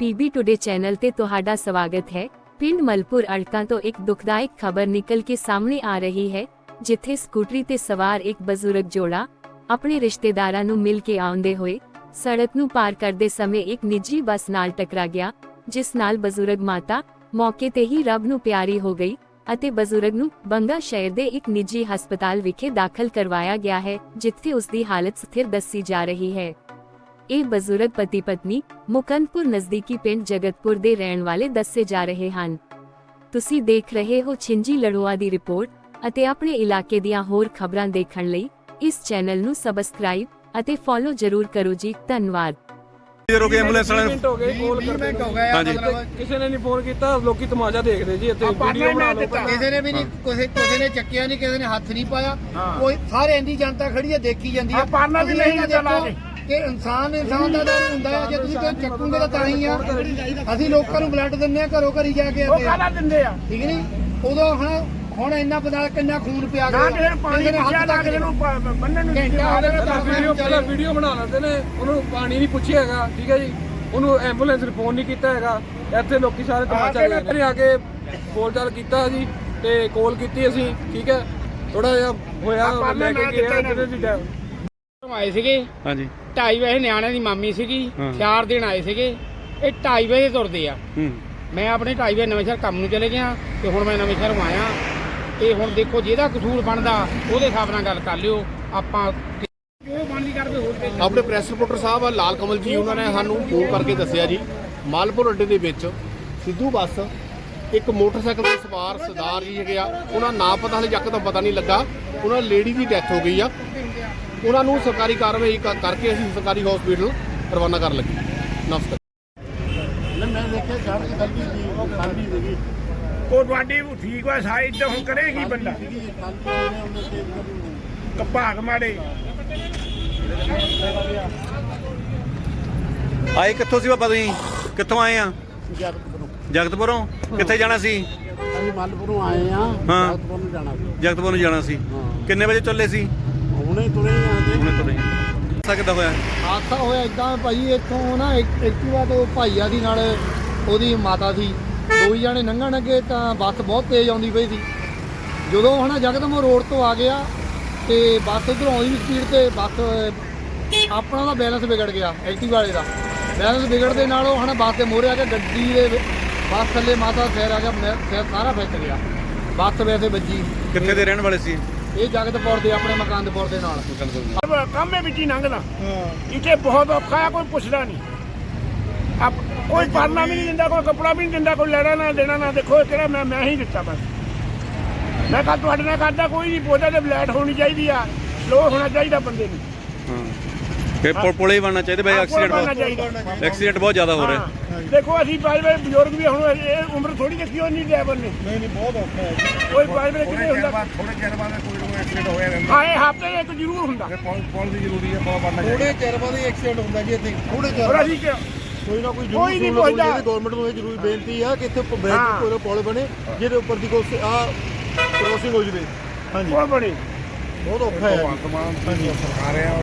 PB today channel ਤੇ ਤੁਹਾਡਾ ਸਵਾਗਤ ਹੈ। ਪਿੰਡ ਮਲਪੁਰ ਅੜਕਾਂ ਤੋਂ ਇੱਕ ਦੁਖਦਾਇਕ ਖਬਰ ਨਿਕਲ ਕੇ ਸਾਹਮਣੇ ਆ ਰਹੀ ਹੈ, ਜਿੱਥੇ ਸਕੂਟਰੀ ਤੇ ਸਵਾਰ ਇੱਕ ਬਜ਼ੁਰਗ ਜੋੜਾ ਆਪਣੇ ਰਿਸ਼ਤੇਦਾਰਾਂ ਨੂੰ ਮਿਲ ਕੇ ਆਉਂਦੇ ਹੋਏ ਸੜਕ ਨੂੰ ਪਾਰ ਕਰਦੇ ਸਮੇਂ ਇੱਕ ਨਿੱਜੀ ਬੱਸ ਨਾਲ ਟਕਰਾ ਗਿਆ, ਜਿਸ ਨਾਲ ਬਜ਼ੁਰਗ ਮਾਤਾ ਮੌਕੇ ਤੇ ਹੀ ਰੱਬ ਨੂੰ ਪਿਆਰੀ ਹੋ ਗਈ ਅਤੇ ਬਜ਼ੁਰਗ ਨੂੰ ਬੰਗਾ ਸ਼ਹਿਰ ਦੇ ਇੱਕ ਨਿੱਜੀ ਹਸਪਤਾਲ ਵਿਖੇ ਦਾਖਲ ਕਰਵਾਇਆ ਗਿਆ ਹੈ, ਜਿੱਥੇ ਉਸ ਦੀ ਹਾਲਤ ਸਥਿਰ ਦੱਸੀ ਜਾ ਰਹੀ ਹੈ। ਇਹ ਬਜ਼ੁਰਗ ਪਤੀ ਪਤਨੀ ਮੁਕੰਦਪੁਰ ਨਜ਼ਦੀਕੀ ਪਿੰਡ ਜਗਤਪੁਰ ਦੇ ਰਹਿਣ ਵਾਲੇ ਦੱਸੇ ਜਾ ਰਹੇ ਹਨ। ਤੁਸੀਂ ਦੇਖ ਰਹੇ ਹੋ ਛਿੰਜੀ ਲੜੋਆ ਦੀ ਰਿਪੋਰਟ ਅਤੇ ਆਪਣੇ ਇਲਾਕੇ ਦੀਆਂ ਹੋਰ ਖਬਰਾਂ ਦੇਖਣ ਲਈ ਇਸ ਚੈਨਲ ਨੂੰ ਸਬਸਕ੍ਰਾਈਬ ਅਤੇ ਫੋਲੋ ਜ਼ਰੂਰ ਕਰੋ ਜੀ। ਧੰਨਵਾਦ। ਹੋ ਗਈ ਐਂਬੂਲੈਂਸ ਵਾਲਿਆਂ ਨੂੰ? ਮਿੰਟ ਹੋ ਗਏ ਕੋਲ ਕਰਦੇ ਮਿੰਟ ਹੋ ਗਏ ਆ ਹਾਂਜੀ। ਮਤਲਬ ਕਿਸੇ ਨੇ ਨਹੀਂ ਫੋਨ ਕੀਤਾ ਲੋਕੀ ਤਮਾਸ਼ਾ ਦੇਖਦੇ ਜੀ ਇੱਥੇ ਵੀਡੀਓ ਬਣਾ ਲਓ ਕਿਸੇ ਨੇ ਵੀ ਨਹੀਂ ਕਿਸੇ ਕਿਸੇ ਨੇ ਚੱਕਿਆ ਨਹੀਂ ਕਿਸੇ ਨੇ ਹੱਥ ਨਹੀਂ ਪਾਇਆ। ਕੋਈ ਸਾਰੇ ਇੰਦੀ ਜਨਤਾ ਖੜੀ ਹੈ ਦੇਖੀ ਜਾਂਦੀ ਹੈ। ਪਾਰਨਾ ਵੀ ਤੁਸੀਂ ਨਹੀਂ ਇਹ ਦਿੱਤਾ ਲਾ ਦੇਖੋ ਕਿ ਇਨਸਾਨ ਇਨਸਾਨ ਦਾ ਦਰ ਹੁੰਦਾ ਹੈ। ਜੇ ਤੁਸੀਂ ਕੋਈ ਚੱਕੋਗੇ ਤਾਂ ਤਾਂ ਹੀ ਆ। ਅਸੀਂ ਲੋਕਾਂ ਨੂੰ ਬਲੱਡ ਦਿੰਦੇ ਆ ਘਰੋਂ ਘਰੀ ਜਾ ਕੇ ਉਹ। ਕਾਲਾ ਦਿੰਦੇ ਆ? ਠੀਕ ਨਹੀਂ? ਉਦੋਂ ਹੁਣ ਹੁਣ ਇੰਨਾ ਪਤਾ ਕਿੰਨਾ ਖੂਨ ਪਿਆ ਨਾ ਕਿਸੇ ਨੂੰ ਪਾਣੀ ਪੁੱਛਿਆ ਹੱਥ ਨਾ ਕਿਸੇ ਨੂੰ ਬੰਨਣ ਨੂੰ ਘੰਟਾ ਹੋ ਗਿਆ ਤਾਂ ਵੀਡੀਓ ਪਹਿਲਾਂ ਵੀਡੀਓ ਬਣਾ ਲੈਂਦੇ ਨੇ ਉਹਨੂੰ ਪਾਣੀ ਨਹੀਂ ਪੁੱਛਿਆ ਹੈਗਾ ਠੀਕ ਹੈ ਜੀ? ਉਹਨੂੰ ਐਂਬੂਲੈਂਸ ਨੂੰ ਫੋਨ ਨਹੀਂ ਕੀਤਾ ਹੈਗਾ। ਇੱਥੇ ਲੋਕੀ ਸਾਰੇ ਤਮਾਸ਼ਾ ਦੇਖਦੇ ਨੇ ਆ ਕੇ ਬੋਲਚਾਲ ਕੀਤਾ ਜੀ ਤੇ ਕਾਲ ਕੀਤੀ ਅਸੀਂ ਠੀਕ ਹੈ? ਥੋੜਾ ਜਿਹਾ ਹੋਇਆ ਲੈ ਕੇ ਗਿਆ ਜਿਹਦੇ ਡੈ- ਆਏ ਸੀਗੇ। ਹਾਂਜੀ। 2:30 ਵਜੇ ਨਿਆਣਿਆਂ ਦੀ ਮਾਮੀ ਸੀਗੀ ਹਾਂ। ਚਾਰ ਦਿਨ ਆਏ ਸੀਗੇ। ਇਹ 2:30 ਵਜੇ ਤੁਰਦੇ ਆ। ਹੂੰ। ਮੈਂ ਆਪਣੇ 2:30 ਵਜੇ ਨਵੇਂ ਸ਼ਹਿਰ ਕੰਮ ਨੂੰ ਚਲੇ ਗਿਆ ਤੇ ਹੁਣ ਮੈਂ ਨਵੇਂ ਸ਼ਹਿਰ ਆਇਆ। ਤੇ ਹੁਣ ਦੇਖੋ ਜਿਹਦਾ ਕਸੂਰ ਬਣਦਾ ਉਹਦੇ ਹਿਸਾਬ ਨਾਲ ਗੱਲ ਕਰ ਲਿਓ। ਆਪਾਂ ਜੋ ਬਣਦੀ ਕਰਦੇ ਹੋਰ ਤੇ ਆਪਣੇ ਪ੍ਰੈਸ ਰਿਪੋਰਟਰ ਸਾਹਿਬ ਆ ਲਾਲ ਕਮਲ ਜੀ ਉਹਨਾਂ ਨੇ ਸਾਨੂੰ ਫੋਨ ਕਰਕੇ ਦੱਸਿਆ ਜੀ। ਮਾਲਪੁਰ ਅੱਡੇ ਦੇ ਵਿੱਚ ਸਿੱਧੂ ਬੱਸ ਇੱਕ ਮੋਟਰਸਾਈਕਲ ਤੇ ਸਵਾਰ ਸਰਦਾਰ ਜੀ ਹੈਗੇ ਆ। ਉਹਨਾਂ ਨਾਂ ਪਤਾ ਹਲੇ ਜੱਕ ਦਾ ਪਤਾ ਨਹੀਂ ਲੱਗਾ। ਉਹਨਾਂ ਲੇਡੀ ਦੀ ਡੈਥ ਹੋ ਗਈ ਆ। ਉਹਨਾਂ ਨੂੰ ਸਰਕਾਰੀ ਕਾਰਵਾਈ ਕਰਕੇ ਅਸੀਂ ਸਰਕਾਰੀ ਹਸਪੀਟਲ ਰਵਾਨਾ ਕਰਨ ਲੱਗੇ। ਨਮਸਕਾਰ। ਮੈਂ ਦੇਖਿਆ ਸੜਕ ਗਲਤੀ ਸੀ ਖਾਲੀ ਸੀਗੀ। ਉਹ ਤੁਹਾਡੀ ਠੀਕ ਵਾ ਸਾਈਡ ਤੇ ਹੁਣ ਕਰੇਗੀ ਬੰਦਾ? ਕਪਾਗ ਮਾੜੇ ਆਏ ਕਿੱਥੋਂ ਸੀ ਬਾਬਾ ਤੁਸੀਂ? ਕਿੱਥੋਂ ਆਏ ਆ? ਜਗਤਪੁਰੋਂ। ਕਿੱਥੇ ਜਾਣਾ ਸੀ? ਅਸੀਂ ਮਾਲਪੁਰੋਂ ਆਏ ਆ। ਜਗਤਪੁਰ ਨੂੰ ਜਾਣਾ ਸੀ। ਜਗਤਪੁਰ ਨੂੰ ਜਾਣਾ ਸੀ। ਕਿੰਨੇ ਵਜੇ ਚੱਲੇ ਸੀ? ਹੁਣੇ ਤੁਰੇ ਆਂਦੇ ਹੁਣੇ ਤੁਰੇ ਸਕਦਾ ਹੋਇਆ? ਹਾਦਸਾ ਹੋਇਆ ਇਦਾਂ ਭਾਈ ਇੱਥੋਂ ਨਾ ਇੱਕ- ਐਕਟਿਵਾ ਤੋਂ ਭਾਈਆ ਦੀ ਨਾਲ ਉਹਦੀ ਮਾਤਾ ਸੀ। ਦੋ ਹੀ ਜਾਣੇ ਲੰਘਣ ਲੱਗੇ ਤਾਂ ਬੱਸ ਬਹੁਤ ਤੇਜ਼ ਆਉਂਦੀ ਪਈ ਸੀ। ਜਦੋਂ ਹਨਾ ਜਗਦਮ ਰੋਡ ਤੋਂ ਆ ਗਿਆ ਤੇ ਬੱਸ ਉਧਰੋਂ ਆਉਂਦੀ ਵੀ ਸਪੀਡ ਤੇ ਬੱਸ ਆਪਣਾ ਦਾ ਬੈਲੈਂਸ ਵਿਗੜ ਗਿਆ ਐਕਟਿਵਾ ਵਾਲੇ ਦਾ। ਬੈਲੈਂਸ ਵਿਗੜ ਦੇ ਨਾਲ ਉਹ ਹਨਾ ਬੱਸ ਦੇ ਮੋਹਰੇ ਆ ਕੇ ਗੱਡੀ ਦੇ ਬੱਸ ਥੱਲੇ ਮਾਤਾ ਦਾ ਸਿਰ ਆ ਗਿਆ ਸਿਰ ਸਾਰਾ ਫਿੱਟ ਗਿਆ। ਬੱਸ ਵੈਸੇ ਵੱਜੀ। ਕਿੱਥੇ ਦੇ ਰਹਿਣ ਵਾਲੇ ਸੀ? ਇਹ ਜਗਤਪੁਰ ਦੇ ਆਪਣੇ ਮਕਾਨਦਪੁਰ ਦੇ ਨਾਲ। ਕੰਮੇ ਵਿੱਚ ਹੀ ਲੰਘਦਾ। ਇੱਥੇ ਬਹੁਤ ਔਖਾ ਆ ਕੋਈ ਪੁੱਛਦਾ ਨਹੀਂ। ਆਪ ਕੋਈ ਪਰਨਾ ਵੀ ਨਹੀਂ ਦਿੰਦਾ ਕੋਈ ਕੱਪੜਾ ਵੀ ਨਹੀਂ ਦਿੰਦਾ ਕੋਈ ਲੈਣਾ ਨਾ ਦੇਣਾ ਨਾ ਦੇਖੋ ਕਿਹੜਾ ਮੈਂ ਮੈਂ ਹੀ ਦਿੱਤਾ ਬਸ। ਮੈਂ ਕੱਲ ਤੁਹਾਡੇ ਨਾਲ ਕਰਦਾ ਕੋਈ ਨਹੀਂ ਪੁੱਛਦਾ ਤੇ ਬਲੈਟ ਹੋਣੀ ਚਾਹੀਦੀ ਆ ਲੋ ਹੋਣਾ ਚਾਹੀਦਾ ਬੰਦੇ ਨੂੰ। ਹਾਂ। ਕਿ ਪੁਲੇ ਹੀ ਬਣਨਾ ਚਾਹੀਦਾ ਬਈ ਐਕਸੀਡੈਂਟ ਬਹੁਤ ਚਾਹੀਦਾ। ਐਕਸੀਡੈਂਟ ਬਹੁਤ ਜ਼ਿਆਦਾ ਹੋ ਰਿਹਾ। ਹਾਂ। ਦੇਖੋ ਅਸੀਂ ਬਾਜ ਬਾਜ ਬਜ਼ੁਰਗ ਵੀ ਹੁਣ ਇਹ ਉਮਰ ਥੋੜੀ ਦੇਖੀ ਹੋਣੀ ਡਰਾਈਵਰ ਨੇ। ਨਹੀਂ ਨਹੀਂ ਬਹੁਤ ਔਖਾ ਹੈ। ਕੋਈ ਬਾਜ ਬਾਜ ਕਿਤੇ ਹੁੰਦਾ? ਥੋੜੇ ਚਿਰ ਬਾਅਦ ਕੋਈ ਨਾ ਕੋਈ ਐਕਸੀਡੈਂਟ ਹੋਇਆ ਰਹਿੰਦਾ ਹਾਂ ਇਹ ਹਫ਼ਤੇ ਇੱਕ ਜ਼ਰੂਰ ਹੁੰਦਾ। ਪੁਲ ਪੁਲ ਦੀ ਜ਼ਰੂਰੀ ਹੈ ਬਹੁਤ ਬਣਨਾ ਥੋੜੇ ਚਿਰ ਬਾਅਦ ਐਕਸੀਡੈਂਟ ਹੁੰਦਾ ਜੀ ਇੱਥੇ। ਥੋੜੇ ਚਿਰ ਹੋਰ ਅਸੀਂ ਕਿ ਕੋਈ ਨਾ ਕੋਈ ਕੋਈ ਨਹੀਂ ਪੁੱਛਦਾ। ਗਵਰਨਮੈਂਟ ਨੂੰ ਇਹ ਜ਼ਰੂਰੀ ਬੇਨਤੀ ਆ ਕਿ ਇੱਥੇ ਹਾਂ। ਬ੍ਰਿਜ ਕੋਈ ਨਾ ਪੁਲ ਬਣੇ ਜਿਹਦੇ ਉੱਪਰ ਦੀ ਕੋਈ ਆ ਕ੍ਰੋਸਿੰਗ ਹੋ ਜਵੇ। ਹਾਂਜੀ ਕੋਲ ਬਣੀ। ਬਹੁਤ ਔਖਾ ਹੈ। ਮਾਨ ਸਰਕਾਰ ਆ।